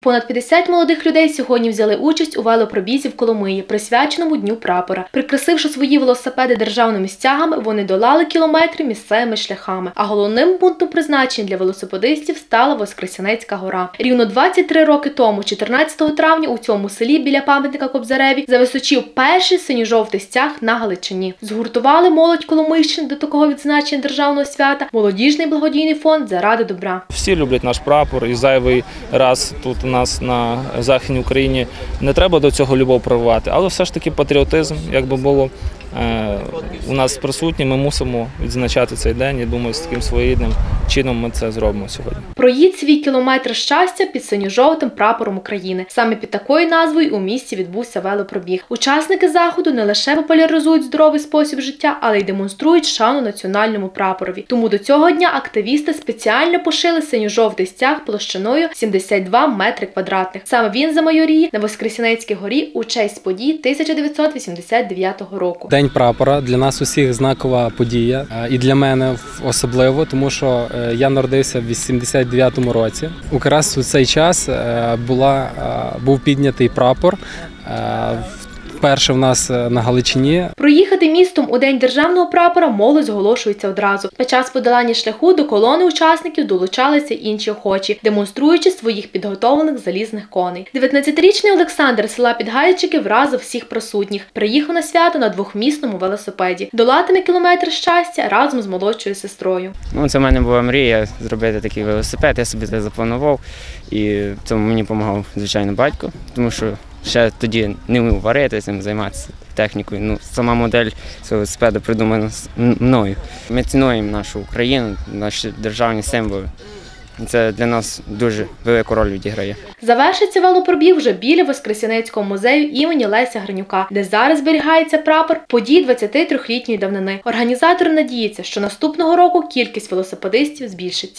Понад 50 молодих людей сьогодні взяли участь у велопробізі в Коломиї, присвяченому Дню прапора. Прикрасивши свої велосипеди державними стягами, вони долали кілометри місцевими шляхами. А головним пунктом призначення для велосипедистів стала Воскресенецька гора. Рівно 23 роки тому, 14 травня, у цьому селі біля пам'ятника Кобзареві зависочив перший синьо-жовтий стяг на Галичині. Згуртували молодь Коломийщини до такого відзначення державного свята молодіжний благодійний фонд заради добра. Всі люблять наш прапор, і зайвий раз тут нас на Західній Україні. Не треба до цього любов прививати, але все ж таки патріотизм, як би було у нас присутній, ми мусимо відзначати цей день. І думаю, з таким своєрідним чином ми це зробимо сьогодні. Проїдь свій кілометр щастя під синьо-жовтим прапором України. Саме під такою назвою у місті відбувся велопробіг. Учасники заходу не лише популяризують здоровий спосіб життя, але й демонструють шану національному прапорові. Тому до цього дня активісти спеціально пошили синьо-жовтий стяг площиною 72 метри квадратних. Саме він замайоріє на Воскресенецькій горі у честь подій 1989 року. День прапора для нас усіх знакова подія, е, і для мене в- особливо, тому що е, я народився в 89-му році. Якраз у цей час е, була, був піднятий прапор. Е, Вперше в нас е, на Галичині Проїхати містом у день державного прапора молодь зголошується одразу. Під час подолання шляху до колони учасників долучалися інші охочі, демонструючи своїх підготовлених залізних коней. 19-річний Олександр з села Підгайчики вразив всіх присутніх. Приїхав на свято на двохмісному велосипеді. Долатиме кілометр щастя разом з молодшою сестрою. Ну, це в мене була мрія зробити такий велосипед. Я собі це запланував, і в цьому мені допомагав, звичайно, батько, тому що ще тоді не вмів варити цим займатися технікою. Ну, сама модель цього велосипеда придумана мною. Ми цінуємо нашу Україну, наші державні символи. Це для нас дуже велику роль відіграє. Завершиться велопробіг вже біля Воскресенецького музею імені Леся Гринюка, де зараз зберігається прапор подій 23-літньої давнини. Організатори надіються, що наступного року кількість велосипедистів збільшиться.